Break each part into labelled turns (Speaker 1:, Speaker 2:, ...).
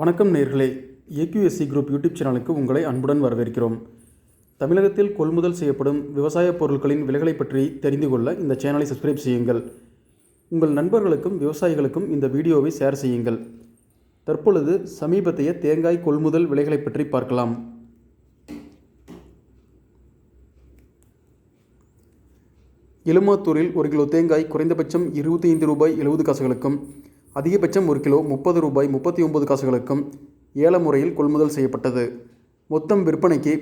Speaker 1: வணக்கம் நேர்களே. AQSC group YouTube சேனலுக்கு உங்களை அன்புடன் வரவேற்கிறோம். தமிழகத்தில் கொள்முதல் செய்யப்படும் விவசாயப் பொருட்களின் விலைகளை பற்றி தெரிந்து கொள்ள இந்த சேனலை சப்ஸ்கிரைப் செய்யுங்கள். உங்கள் நண்பர்களுக்கும் விவசாயிகளுக்கும் இந்த வீடியோவை ஷேர் செய்யுங்கள். தற்பொழுது சமீபத்திய தேங்காய் கொள்முதல் விலைகளை பற்றி பார்க்கலாம். எலுமாத்தூரில் ஒரு கிலோ தேங்காய் குறைந்தபட்சம் இருபத்தி ஐந்து ரூபாய் எழுபது காசுகளுக்கும் அதிகபட்சம் ஒரு கிலோ முப்பது ரூபாய் முப்பத்தி ஒன்பது காசுகளுக்கும் ஏல முறையில் கொள்முதல் செய்யப்பட்டது. மொத்தம் விற்பனைக்கு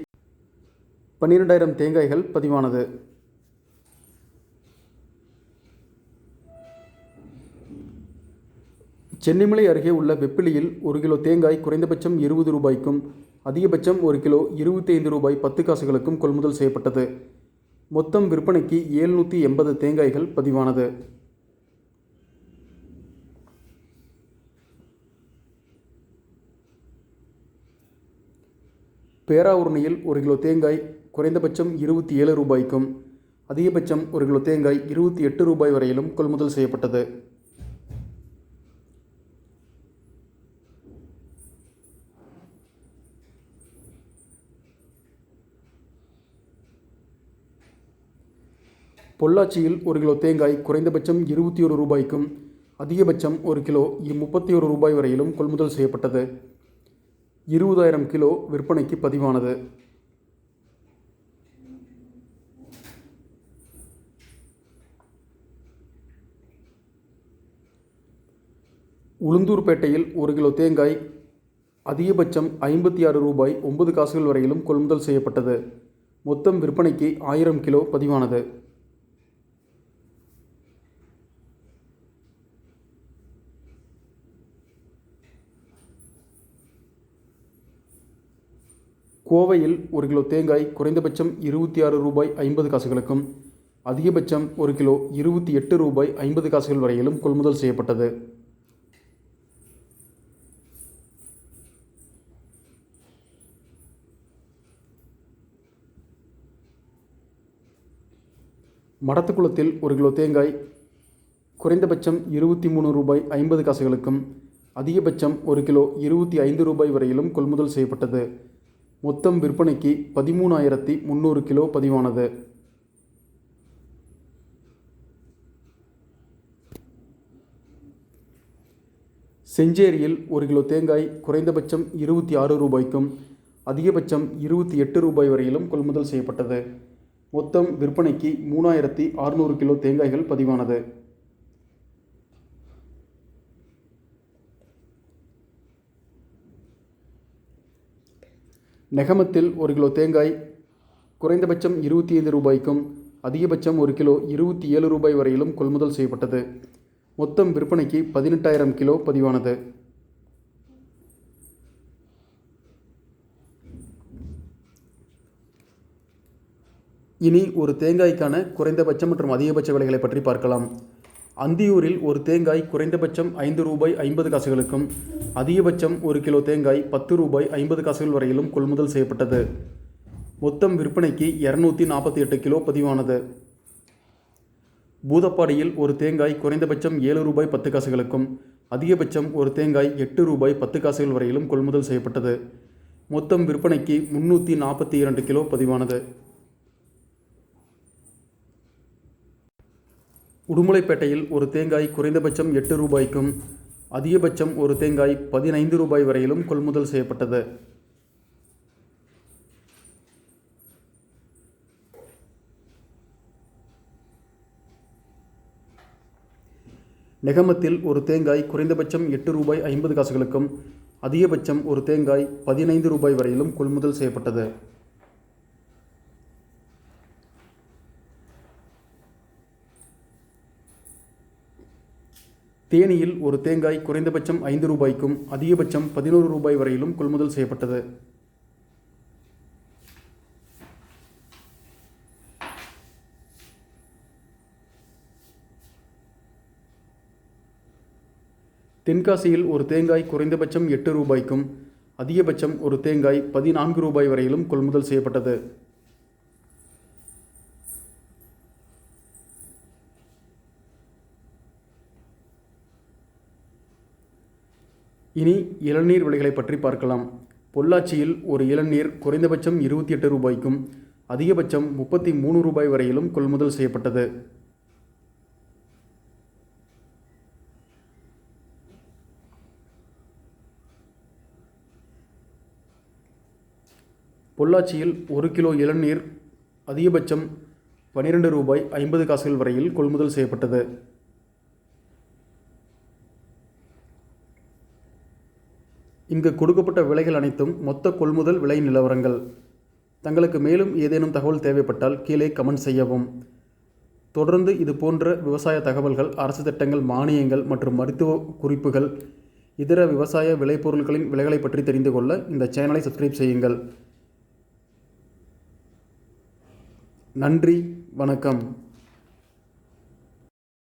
Speaker 1: பன்னிரெண்டாயிரம் தேங்காய்கள் பதிவானது. சென்னிமலை அருகே உள்ள வெப்பிலியில் ஒரு கிலோ தேங்காய் குறைந்தபட்சம் இருபது ரூபாய்க்கும் அதிகபட்சம் ஒரு கிலோ இருபத்தி ஐந்து ரூபாய் பத்து காசுகளுக்கும் கொள்முதல் செய்யப்பட்டது. மொத்தம் விற்பனைக்கு ஏழ்நூற்றி எண்பது தேங்காய்கள் பதிவானது. பேராவூரணியில் ஒரு கிலோ தேங்காய் குறைந்தபட்சம் இருபத்தி ஏழு ரூபாய்க்கும் அதிகபட்சம் ஒரு கிலோ தேங்காய் இருபத்தி எட்டு ரூபாய் வரையிலும் கொள்முதல் செய்யப்பட்டது. பொள்ளாச்சியில் ஒரு கிலோ தேங்காய் குறைந்தபட்சம் இருபத்தி ஒரு ரூபாய்க்கும் அதிகபட்சம் ஒரு கிலோ முப்பத்தி ஒரு ரூபாய் வரையிலும் கொள்முதல் செய்யப்பட்டது. இருபதாயிரம் கிலோ விற்பனைக்கு பதிவானது. உளுந்தூர்பேட்டையில் ஒரு கிலோ தேங்காய் அதிகபட்சம் ஐம்பத்தி ஆறு ரூபாய் ஒன்பது காசுகள் வரையிலும் கொள்முதல் செய்யப்பட்டது. மொத்தம் விற்பனைக்கு ஆயிரம் கிலோ பதிவானது. கோவையில் ஒரு கிலோ தேங்காய் குறைந்தபட்சம் இருபத்தி ஆறு ரூபாய் ஐம்பது காசுகளுக்கும் அதிகபட்சம் ஒரு கிலோ இருபத்தி எட்டு ரூபாய் ஐம்பது காசுகள் வரையிலும் கொள்முதல் செய்யப்பட்டது. மடத்துக்குளத்தில் ஒரு கிலோ தேங்காய் குறைந்தபட்சம் இருபத்தி மூணு ரூபாய் ஐம்பது காசுகளுக்கும் அதிகபட்சம் ஒரு கிலோ இருபத்தி ஐந்து ரூபாய் வரையிலும் கொள்முதல் செய்யப்பட்டது. மொத்தம் விற்பனைக்கு பதிமூணாயிரத்தி முந்நூறு கிலோ பதிவானது. செஞ்சேரியில் ஒரு கிலோ தேங்காய் குறைந்தபட்சம் இருபத்தி ஆறு ரூபாய்க்கும் அதிகபட்சம் இருபத்தி எட்டு ரூபாய் வரையிலும் கொள்முதல் செய்யப்பட்டது. மொத்தம் விற்பனைக்கு மூணாயிரத்தி அறுநூறு கிலோ தேங்காய்கள் பதிவானது. நெகமத்தில் ஒரு கிலோ தேங்காய் குறைந்தபட்சம் இருபத்தி ஐந்து ரூபாய்க்கும் அதிகபட்சம் ஒரு கிலோ இருபத்தி ஏழு ரூபாய் வரையிலும் கொள்முதல் செய்யப்பட்டது. மொத்தம் விற்பனைக்கு பதினெட்டாயிரம் கிலோ பதிவானது. இனி ஒரு தேங்காய்க்கான குறைந்தபட்சம் மற்றும் அதிகபட்ச விலைகளை பற்றி பார்க்கலாம். அந்தியூரில் ஒரு தேங்காய் குறைந்தபட்சம் ஐந்து ரூபாய் ஐம்பது காசுகளுக்கும் அதிகபட்சம் ஒரு கிலோ தேங்காய் பத்து ரூபாய் ஐம்பது காசுகள் வரையிலும் கொள்முதல் செய்யப்பட்டது. மொத்தம் விற்பனைக்கு இரநூத்தி நாற்பத்தி எட்டு கிலோ பதிவானது. பூதப்பாடியில் ஒரு தேங்காய் குறைந்தபட்சம் ஏழு ரூபாய் பத்து காசுகளுக்கும் அதிகபட்சம் ஒரு தேங்காய் எட்டு ரூபாய் பத்து காசுகள் வரையிலும் கொள்முதல் செய்யப்பட்டது. மொத்தம் விற்பனைக்கு முன்னூற்றி நாற்பத்தி இரண்டு கிலோ பதிவானது. உடுமலைப்பேட்டையில் ஒரு தேங்காய் குறைந்தபட்சம் எட்டு ரூபாய்க்கும் அதிகபட்சம் ஒரு தேங்காய் பதினைந்து ரூபாய் வரையிலும் கொள்முதல் செய்யப்பட்டது. நெகமத்தில் ஒரு தேங்காய் குறைந்தபட்சம் எட்டு ரூபாய் ஐம்பது காசுகளுக்கும் அதிகபட்சம் ஒரு தேங்காய் பதினைந்து ரூபாய் வரையிலும் கொள்முதல் செய்யப்பட்டது. தேனியில் ஒரு தேங்காய் குறைந்தபட்சம் ஐந்து ரூபாய்க்கும் அதிகபட்சம் பதினோரு ரூபாய் வரையிலும் கொள்முதல் செய்யப்பட்டது. தென்காசியில் ஒரு தேங்காய் குறைந்தபட்சம் எட்டு ரூபாய்க்கும் அதிகபட்சம் ஒரு தேங்காய் பதினான்கு ரூபாய் வரையிலும் கொள்முதல் செய்யப்பட்டது. இனி இளநீர் விலைகளை பற்றி பார்க்கலாம். பொள்ளாச்சியில் ஒரு இளநீர் குறைந்தபட்சம் இருபத்தி எட்டு ரூபாய்க்கும் அதிகபட்சம் முப்பத்தி மூணு ரூபாய் வரையிலும் கொள்முதல் செய்யப்பட்டது. பொள்ளாச்சியில் ஒரு கிலோ இளநீர் அதிகபட்சம் பன்னிரெண்டு ரூபாய் ஐம்பது காசுகள் வரையில் கொள்முதல் செய்யப்பட்டது. இங்கு கொடுக்கப்பட்ட விலைகள் அனைத்தும் மொத்த கொள்முதல் விலை நிலவரங்கள். தங்களுக்கு மேலும் ஏதேனும் தகவல் தேவைப்பட்டால் கீழே கமெண்ட் செய்யவும். தொடர்ந்து இது போன்ற விவசாய தகவல்கள் அரசு திட்டங்கள் மானியங்கள் மற்றும் மருத்துவ குறிப்புகள் இதர விவசாய விளைபொருட்களின் விலைகளை பற்றி தெரிந்து கொள்ள இந்த சேனலை சப்ஸ்கிரைப் செய்யுங்கள். நன்றி வணக்கம்.